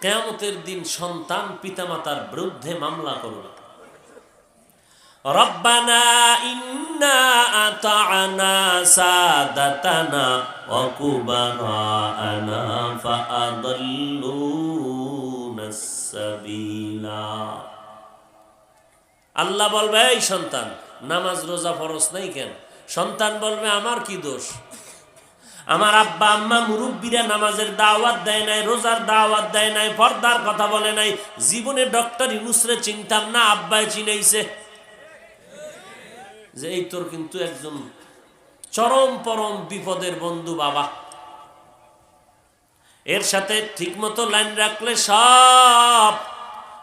কেয়ামতের দিন সন্তান পিতামাতার বিরুদ্ধে মামলা করবে রব্বানা আল্লাহ বলবে, এই সন্তান, নামাজ, রোজা ফরজ নাই কেন? সন্তান বলবে, আমার কি দোষ? আমার আব্বা, আম্মা, মুরব্বীরা নামাজের দাওয়াত দেয় নাই, রোজার দাওয়াত দেয় নাই, পর্দার কথা বলে নাই। জীবনে ডক্টর ইনুসরে চিনতাম না, আব্বাই চিনাইছে। যে এই তোর কিন্তু একজন চরম পরম বিপদের বন্ধু বাবা। এর সাথে ঠিকমতো লাইন রাখলে সব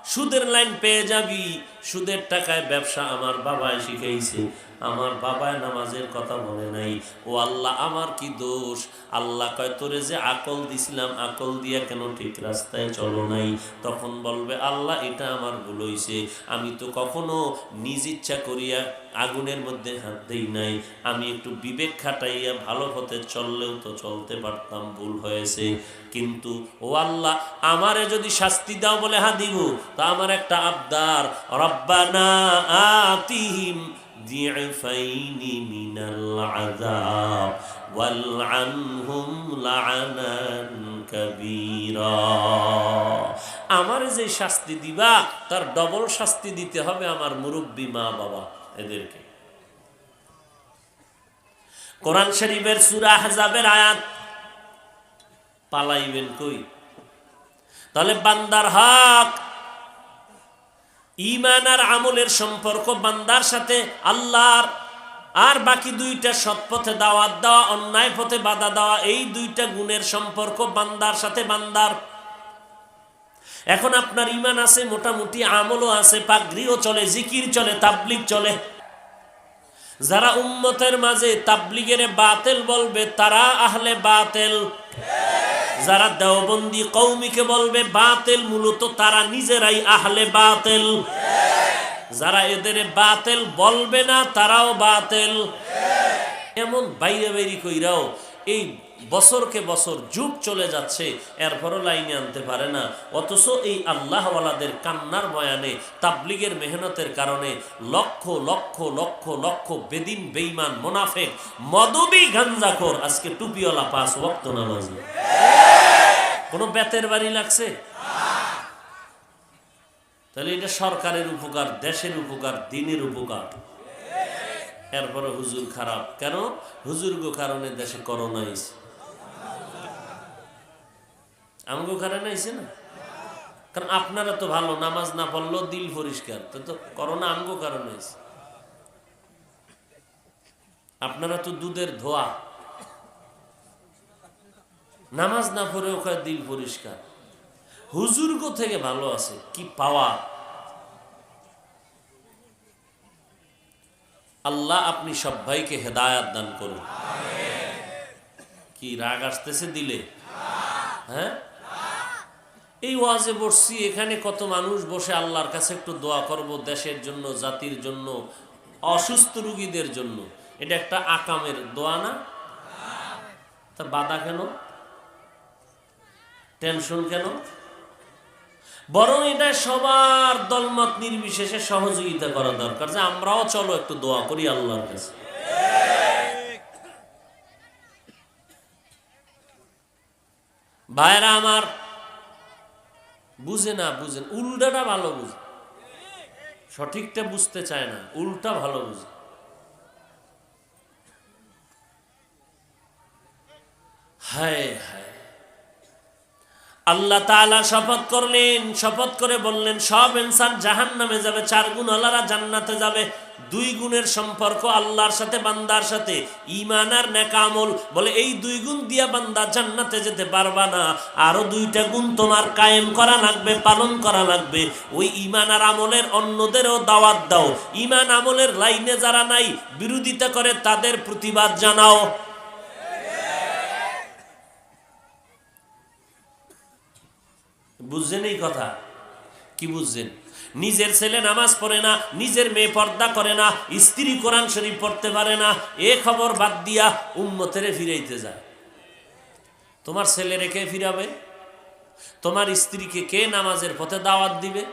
সুদের লাইন পেয়ে যাবি। সুদের টাকায় ব্যবসা আমার বাবায় শিখাইছে। আমার বাবায় নামাজের কথা বলে নাই। ও আল্লাহ, আমার কি দোষ? আল্লাহ কয়, তোরে যে আকল দিছিলাম, আকল দিয়া কেন ঠিক রাস্তায় চলো নাই? তখন বলবে, আল্লাহ, এটা আমার ভুল হইছে। আমি তো কখনো নিজ ইচ্ছা করিয়া আগুনের মধ্যে হাত দেই নাই। আমি একটু বিবেক খাটাইয়া ভালো পথে চললেও তো চলতে পারতাম, ভুল হয়েছে। কিন্তু, ও আল্লাহ, আমারে যদি শাস্তি দাও বলে হা দিব তা আমার একটা আবদার। রব্বানা আতিহিম ضعفين من العذاب والعنهم لعنا كبيرا আমার যে শাস্তি দিবা তার ডবল শাস্তি দিতে হবে আমার মুরব্বী মা বাবা এদেরকে কোরআন শরীফের সূরা আহজাবের আয়াত পালাইবেন কই তাহলে বান্দার হক ইমান আর আমলের সম্পর্ক, বান্দার সাথে আল্লাহর আর বাকি দুইটা সৎ পথে দাওয়াত দেওয়া, অন্যায় পথে বাধা দেওয়া, এই দুইটা গুণের সম্পর্ক বান্দার সাথে বান্দার। এখন আপনার ইমান আছে, মোটামুটি আমলও আছে, পাগড়িও চলে, জিকির চলে, তাবলিগ চলে। যারা উম্মতের মাঝে তাবলিগের বাতেল বলবে, তারা আহলে বাতেল। যারা দেওবন্দি কৌমিকে বলবে বাতেল, মূলত তারা নিজেরাই আহলে বাতেল। যারা এদের বাতেল বলবে না, তারাও বাতেল। এমন বাইরে বাইরি কইরাও এই বছরকে বছর যুগ চলে যাচ্ছে, এরপরও লাইনে আনতে পারে না। অথচ এই আল্লাহওয়ালাদের কান্নার বয়ানে, তাবলিগের মেহনতের কারণে লক্ষ লক্ষ লক্ষ লক্ষ বেদিন বেইমান মোনাফেক, মদবি গাঞ্জাখোর আজকে টুপিওয়ালা পাস ওক্ত নামাজ। কোনো বেতের বাড়ি লাগছে? তাহলে এটা সরকারের উপকার, দেশের উপকার, দিনের উপকার। এরপরে হুজুর খারাপ। কেন? হুজুর গো কারণে দেশে করোনা হয়েছে। আমগো কারণে আইছে না? কারণ আপনারা তো ভালো, নামাজ না পড়লেও দিল পরিষ্কার। তো তো করোনা আমগো কারণে হয়েছে। আপনারা তো দুধের ধোয়া। নামাজ না পড়ে ওখানে দিল পরিষ্কার। হুজুরগো থেকে ভালো আছে, কি পাওয়া? আল্লাহ আপনি সব ভাইকে হেদায়াত দান করুন। কি রাগ আসতেছে দিলে? হ্যাঁ? এই ওয়াজে বসছি, এখানে কত মানুষ বসে আল্লাহর কাছে একটু দোয়া করব দেশের জন্য, জাতির জন্য, অসুস্থ রুগীদের জন্য। এটা একটা আকামের দোয়া না? তা বাধা কেন? টেনশন কেন? বরং এটা সবার দলমত নির্বিশেষে সহযোগিতা করা দরকার যে আমরাও চলো একটু দোয়া করি আল্লাহর কাছে। ভাইরা আমার, বুঝে না বুঝেন উল্টাটা ভালো বুঝে। সঠিকটা বুঝতে চায় না, উল্টা ভালো বুঝে। হায় হায়। আল্লাহ তাআলা শপথ করলেন, শপথ করে বললেন, সব ইনসান জাহান নামে যাবে, চার গুণ আল্লাহরা জান্নাতে যাবে। দুই গুণের সম্পর্ক আল্লাহর সাথে, বান্দার সাথে। ইমান আর নেকামল বলে, এই দুই গুণ দিয়া বান্দা জান্নাতে যেতে পারবা না। আরও দুইটা গুণ তোমার কায়েম করা লাগবে, পালন করা লাগবে। ওই ইমান আর আমলের অন্যদেরও দাওয়াত দাও। ইমান আমলের লাইনে যারা নাই, বিরোধিতা করে তাদের প্রতিবাদ জানাও। বুঝছেন এই কথা? কি বুঝছেন? নিজের ছেলে নামাজ পড়ে না, নিজের মেয়ে পর্দা করে না, স্ত্রী কোরআন শরীফ পড়তে পারে না, এ খবর বাদ দিয়া উম্মতেরে ফিরাইতে যায়। তোমার ছেলে রেখে ফিরাবে? তোমার স্ত্রীকে কে নামাজের পথে দাওয়াত দিবে?